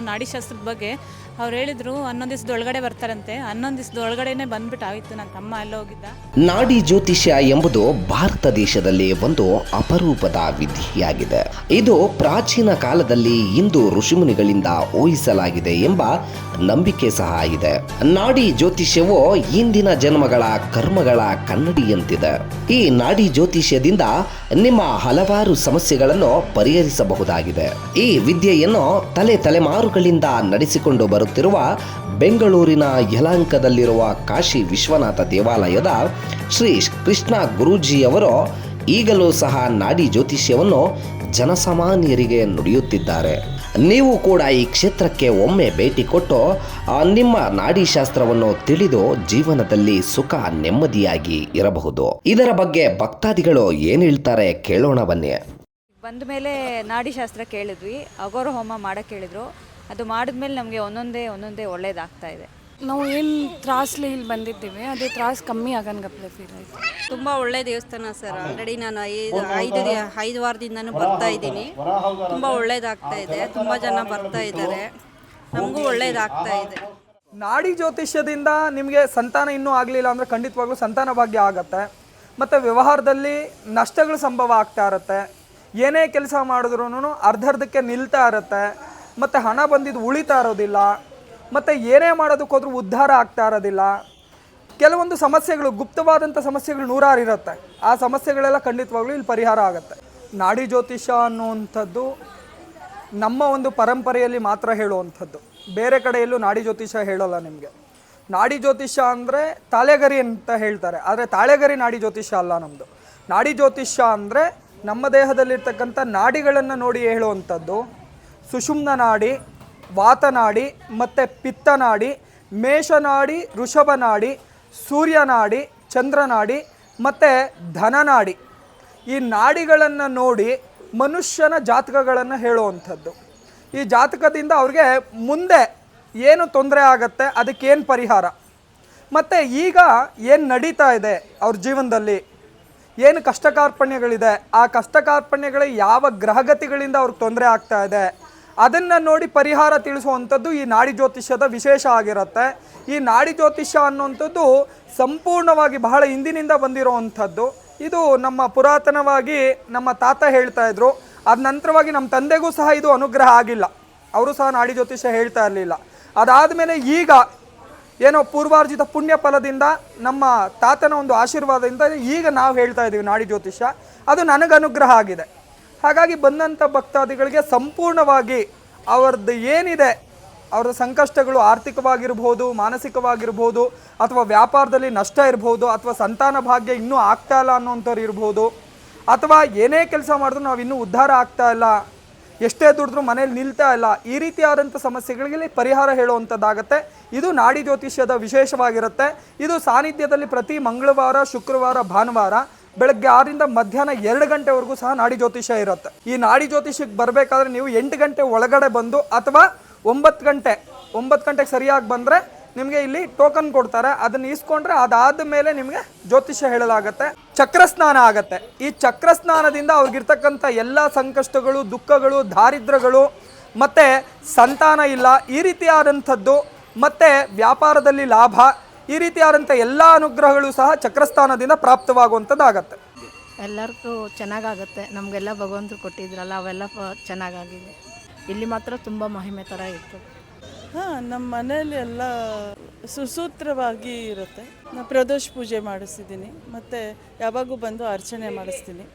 ನಾಡಿಶಾಸ್ತ್ರದ ಬಗ್ಗೆ ಅವ್ರು ಹೇಳಿದ್ರು ಹನ್ನೊಂದು ದಿವಸದ ಒಳಗಡೆ ಬರ್ತಾರಂತೆ. ಹನ್ನೊಂದು ದಿವಸದ ಒಳಗಡೆನೆ ಬಂದ್ಬಿಟ್ಟು ಆಯಿತು ನನ್ನ ತಮ್ಮ ಎಲ್ಲ ಹೋಗಿದ್ದ. ನಾಡಿ ಜ್ಯೋತಿಷ್ಯ ಎಂಬುದು ಭಾರತ ದೇಶದಲ್ಲಿ ಒಂದು ಅಪರೂಪದ ವಿಧಿಯಾಗಿದೆ. ಇದು ಪ್ರಾಚೀನ ಕಾಲದಲ್ಲಿ ಇಂದು ಋಷಿಮುನಿಗಳಿಂದ ಊಹಿಸಲಾಗಿದೆ ಎಂಬ ನಂಬಿಕೆ ಸಹ ಇದೆ. ನಾಡಿ ಜ್ಯೋತಿಷ್ಯವು ಇಂದಿನ ಜನ್ಮಗಳ ಕರ್ಮಗಳ ಕನ್ನಡಿಯಂತಿದೆ. ಈ ನಾಡಿ ಜ್ಯೋತಿಷ್ಯದಿಂದ ನಿಮ್ಮ ಹಲವಾರು ಸಮಸ್ಯೆಗಳನ್ನು ಪರಿಹರಿಸಬಹುದಾಗಿದೆ. ಈ ವಿದ್ಯೆಯನ್ನು ತಲೆ ತಲೆಮಾರುಗಳಿಂದ ನಡೆಸಿಕೊಂಡು ಬರುತ್ತಿರುವ ಬೆಂಗಳೂರಿನ ಯಲಾಂಕದಲ್ಲಿರುವ ಕಾಶಿ ವಿಶ್ವನಾಥ ದೇವಾಲಯದ ಶ್ರೀ ಕೃಷ್ಣ ಗುರೂಜಿಯವರು ಈಗಲೂ ಸಹ ನಾಡಿ ಜ್ಯೋತಿಷ್ಯವನ್ನು ಜನಸಾಮಾನ್ಯರಿಗೆ ನುಡಿಯುತ್ತಿದ್ದಾರೆ. ನೀವು ಕೂಡ ಈ ಕ್ಷೇತ್ರಕ್ಕೆ ಒಮ್ಮೆ ಭೇಟಿ ಕೊಟ್ಟು ನಿಮ್ಮ ನಾಡಿ ಶಾಸ್ತ್ರವನ್ನು ತಿಳಿದು ಜೀವನದಲ್ಲಿ ಸುಖ, ನೆಮ್ಮದಿಯಾಗಿ ಇರಬಹುದು. ಇದರ ಬಗ್ಗೆ ಭಕ್ತಾದಿಗಳು ಏನು ಹೇಳ್ತಾರೆ ಕೇಳೋಣ ಬನ್ನಿ. ಬಂದ ಮೇಲೆ ನಾಡಿಶಾಸ್ತ್ರ ಕೇಳಿದ್ವಿ ಅಗೋರ ಹೋಮ ಮಾಡಕ್ಕೆ ಹೇಳಿದ್ರು ಅದು ಮಾಡಿದ್ಮೇಲೆ ನಮಗೆ ಒಂದೊಂದೇ ಒಂದೊಂದೇ ಒಳ್ಳೇದಾಗ್ತಾ ಇದೆ. ನಾವು ಏನು ತ್ರಾಸ್ಲಿ ಇಲ್ಲಿ ಬಂದಿದ್ದೀವಿ ಅದೇ ತ್ರಾಸ್ ಕಮ್ಮಿ ಆಗನ್ಗಪ್ಲೆ ಫೀಲ್ ಆಯಿತು. ತುಂಬ ಒಳ್ಳೆ ದೇವಸ್ಥಾನ ಸರ್. ಆಲ್ರೆಡಿ ನಾನು ಐದು ಐದು ದಿ- ಐದು ವಾರದಿಂದನೂ ಬರ್ತಾ ಇದ್ದೀನಿ. ತುಂಬ ಒಳ್ಳೇದಾಗ್ತಾ ಇದೆ. ತುಂಬ ಜನ ಬರ್ತಾ ಇದ್ದಾರೆ. ನಮಗೂ ಒಳ್ಳೇದಾಗ್ತಾ ಇದೆ. ನಾಡಿ ಜ್ಯೋತಿಷ್ಯದಿಂದ ನಿಮಗೆ ಸಂತಾನ ಇನ್ನೂ ಆಗಲಿಲ್ಲ ಅಂದರೆ ಖಂಡಿತವಾಗ್ಲೂ ಸಂತಾನ ಭಾಗ್ಯ ಆಗತ್ತೆ. ಮತ್ತು ವ್ಯವಹಾರದಲ್ಲಿ ನಷ್ಟಗಳು ಸಂಭವ ಆಗ್ತಾ ಇರುತ್ತೆ. ಏನೇ ಕೆಲಸ ಮಾಡಿದ್ರೂ ಅರ್ಧರ್ಧಕ್ಕೆ ನಿಲ್ತಾ ಇರುತ್ತೆ. ಮತ್ತು ಹಣ ಬಂದಿದ್ದು ಉಳಿತಾ ಇರೋದಿಲ್ಲ, ಮತ್ತು ಏನೇ ಮಾಡೋದಕ್ಕೋದ್ರೂ ಉದ್ಧಾರ ಆಗ್ತಾ ಇರೋದಿಲ್ಲ. ಕೆಲವೊಂದು ಸಮಸ್ಯೆಗಳು, ಗುಪ್ತವಾದಂಥ ಸಮಸ್ಯೆಗಳು ನೂರಾರು ಇರುತ್ತೆ. ಆ ಸಮಸ್ಯೆಗಳೆಲ್ಲ ಖಂಡಿತವಾಗ್ಲೂ ಇಲ್ಲಿ ಪರಿಹಾರ ಆಗುತ್ತೆ. ನಾಡಿ ಜ್ಯೋತಿಷ್ಯ ಅನ್ನುವಂಥದ್ದು ನಮ್ಮ ಒಂದು ಪರಂಪರೆಯಲ್ಲಿ ಮಾತ್ರ ಹೇಳುವಂಥದ್ದು. ಬೇರೆ ಕಡೆಯಲ್ಲೂ ನಾಡಿ ಜ್ಯೋತಿಷ್ಯ ಹೇಳೋಲ್ಲ ನಿಮಗೆ. ನಾಡಿ ಜ್ಯೋತಿಷ್ಯ ಅಂದರೆ ತಾಳೆಗರಿ ಅಂತ ಹೇಳ್ತಾರೆ. ಆದರೆ ತಾಳೆಗರಿ ನಾಡಿ ಜ್ಯೋತಿಷ್ಯ ಅಲ್ಲ ನಮ್ಮದು ನಾಡಿ ಜ್ಯೋತಿಷ್ಯ ಅಂದರೆ ನಮ್ಮ ದೇಹದಲ್ಲಿರ್ತಕ್ಕಂಥ ನಾಡಿಗಳನ್ನು ನೋಡಿ ಹೇಳುವಂಥದ್ದು. ಸುಷುಮ್ನ ನಾಡಿ ವಾತನಾಡಿ, ಮತ್ತು ಪಿತ್ತನಾಡಿ, ಮೇಷನಾಡಿ ವೃಷಭನಾಡಿ ಸೂರ್ಯನಾಡಿ, ಚಂದ್ರನಾಡಿ, ಮತ್ತು ಧನನಾಡಿ. ಈ ನಾಡಿಗಳನ್ನು ನೋಡಿ ಮನುಷ್ಯನ ಜಾತಕಗಳನ್ನು ಹೇಳುವಂಥದ್ದು. ಈ ಜಾತಕದಿಂದ ಅವ್ರಿಗೆ ಮುಂದೆ ಏನು ತೊಂದರೆ ಆಗತ್ತೆ, ಅದಕ್ಕೇನು ಪರಿಹಾರ? ಮತ್ತು ಈಗ ಏನು ನಡೀತಾ ಇದೆ ಅವ್ರ ಜೀವನದಲ್ಲಿ? ಏನು ಕಷ್ಟ ಕಾರ್ಪಣ್ಯಗಳಿದೆ ಆ ಕಷ್ಟ ಕಾರ್ಪಣ್ಯಗಳ ಯಾವ ಗ್ರಹಗತಿಗಳಿಂದ ಅವ್ರಿಗೆ ತೊಂದರೆ ಆಗ್ತಾ ಇದೆ? ಅದನ್ನು ನೋಡಿ ಪರಿಹಾರ ತಿಳಿಸುವಂಥದ್ದು ಈ ನಾಡಿ ಜ್ಯೋತಿಷ್ಯದ ವಿಶೇಷ ಆಗಿರುತ್ತೆ. ಈ ನಾಡಿ ಜ್ಯೋತಿಷ್ಯ ಅನ್ನುವಂಥದ್ದು ಸಂಪೂರ್ಣವಾಗಿ ಬಹಳ ಹಿಂದಿನಿಂದ ಬಂದಿರುವಂಥದ್ದು. ಇದು ನಮ್ಮ ಪುರಾತನವಾಗಿ ನಮ್ಮ ತಾತ ಹೇಳ್ತಾ ಇದ್ರು. ಅದ ನಂತರವಾಗಿ ನಮ್ಮ ತಂದೆಗೂ ಸಹ ಇದು ಅನುಗ್ರಹ ಆಗಿಲ್ಲ. ಅವರು ಸಹ ನಾಡಿ ಜ್ಯೋತಿಷ್ಯ ಹೇಳ್ತಾ ಇರಲಿಲ್ಲ. ಅದಾದಮೇಲೆ ಈಗ ಏನೋ ಪೂರ್ವಾರ್ಜಿತ ಪುಣ್ಯ ಫಲದಿಂದ ನಮ್ಮ ತಾತನ ಒಂದು ಆಶೀರ್ವಾದದಿಂದ ಈಗ ನಾವು ಹೇಳ್ತಾ ಇದ್ದೀವಿ ನಾಡಿ ಜ್ಯೋತಿಷ್ಯ. ಅದು ನನಗೆ ಅನುಗ್ರಹ ಆಗಿದೆ. ಹಾಗಾಗಿ ಬಂದಂಥ ಭಕ್ತಾದಿಗಳಿಗೆ ಸಂಪೂರ್ಣವಾಗಿ ಅವರದ್ದು ಏನಿದೆ ಅವರ ಸಂಕಷ್ಟಗಳು ಆರ್ಥಿಕವಾಗಿರ್ಬೋದು, ಮಾನಸಿಕವಾಗಿರ್ಬೋದು, ಅಥವಾ ವ್ಯಾಪಾರದಲ್ಲಿ ನಷ್ಟ ಇರ್ಬೋದು, ಅಥವಾ ಸಂತಾನ ಭಾಗ್ಯ ಇನ್ನೂ ಆಗ್ತಾ ಇಲ್ಲ ಅನ್ನೋಂಥವ್ರು ಇರ್ಬೋದು, ಅಥವಾ ಏನೇ ಕೆಲಸ ಮಾಡಿದ್ರು ನಾವು ಇನ್ನೂ ಉದ್ಧಾರ ಆಗ್ತಾ ಇಲ್ಲ, ಎಷ್ಟೇ ದುಡಿದ್ರು ಮನೇಲಿ ನಿಲ್ತಾ ಇಲ್ಲ, ಈ ರೀತಿಯಾದಂಥ ಸಮಸ್ಯೆಗಳಿಗೆ ಪರಿಹಾರ ಹೇಳುವಂಥದ್ದಾಗತ್ತೆ. ಇದು ನಾಡಿ ಜ್ಯೋತಿಷ್ಯದ ವಿಶೇಷವಾಗಿರುತ್ತೆ. ಇದು ಸಾನ್ನಿಧ್ಯದಲ್ಲಿ ಪ್ರತಿ ಮಂಗಳವಾರ, ಶುಕ್ರವಾರ, ಭಾನುವಾರ ಬೆಳಗ್ಗೆ ಆರರಿಂದ ಮಧ್ಯಾಹ್ನ ಎರಡು ಗಂಟೆವರೆಗೂ ಸಹ ನಾಡಿ ಜ್ಯೋತಿಷ್ಯ ಇರುತ್ತೆ. ಈ ನಾಡಿ ಜ್ಯೋತಿಷ್ಯಕ್ಕೆ ಬರಬೇಕಾದ್ರೆ ನೀವು ಎಂಟು ಗಂಟೆ ಒಳಗಡೆ ಬಂದು ಅಥವಾ ಒಂಬತ್ತು ಗಂಟೆ, ಒಂಬತ್ತು ಗಂಟೆಗೆ ಸರಿಯಾಗಿ ಬಂದರೆ ನಿಮಗೆ ಇಲ್ಲಿ ಟೋಕನ್ ಕೊಡ್ತಾರೆ. ಅದನ್ನು ಇಸ್ಕೊಂಡ್ರೆ ಅದಾದ ಮೇಲೆ ನಿಮಗೆ ಜ್ಯೋತಿಷ್ಯ ಹೇಳಲಾಗತ್ತೆ. ಚಕ್ರಸ್ನಾನ ಆಗತ್ತೆ. ಈ ಚಕ್ರಸ್ನಾನದಿಂದ ಅವ್ರಿಗಿರ್ತಕ್ಕಂಥ ಎಲ್ಲ ಸಂಕಷ್ಟಗಳು, ದುಃಖಗಳು, ದಾರಿದ್ರ್ಯಗಳು, ಮತ್ತು ಸಂತಾನ ಇಲ್ಲ, ಈ ರೀತಿಯಾದಂಥದ್ದು, ಮತ್ತು ವ್ಯಾಪಾರದಲ್ಲಿ ಲಾಭ ಈ ರೀತಿಯಾದಂಥ ಎಲ್ಲ ಅನುಗ್ರಹಗಳು ಸಹ ಚಕ್ರಸ್ಥಾನದಿಂದ ಪ್ರಾಪ್ತವಾಗುವಂಥದ್ದಾಗತ್ತೆ ಎಲ್ಲರಿಗೂ ಚೆನ್ನಾಗಾಗುತ್ತೆ. ನಮಗೆಲ್ಲ ಭಗವಂತರು ಕೊಟ್ಟಿದ್ರಲ್ಲ ಅವೆಲ್ಲ ಚೆನ್ನಾಗಾಗಿದೆ. ಇಲ್ಲಿ ಮಾತ್ರ ತುಂಬ ಮಹಿಮೆ ಥರ ಇತ್ತು. ಹಾಂ ನಮ್ಮ ಮನೆಯಲ್ಲಿ ಎಲ್ಲ ಸುಸೂತ್ರವಾಗಿ ಇರುತ್ತೆ. ನಾನು ಪ್ರದೋಷ್ ಪೂಜೆ ಮಾಡಿಸಿದ್ದೀನಿ ಮತ್ತು ಯಾವಾಗೂ ಬಂದು ಅರ್ಚನೆ ಮಾಡಿಸ್ತೀನಿ.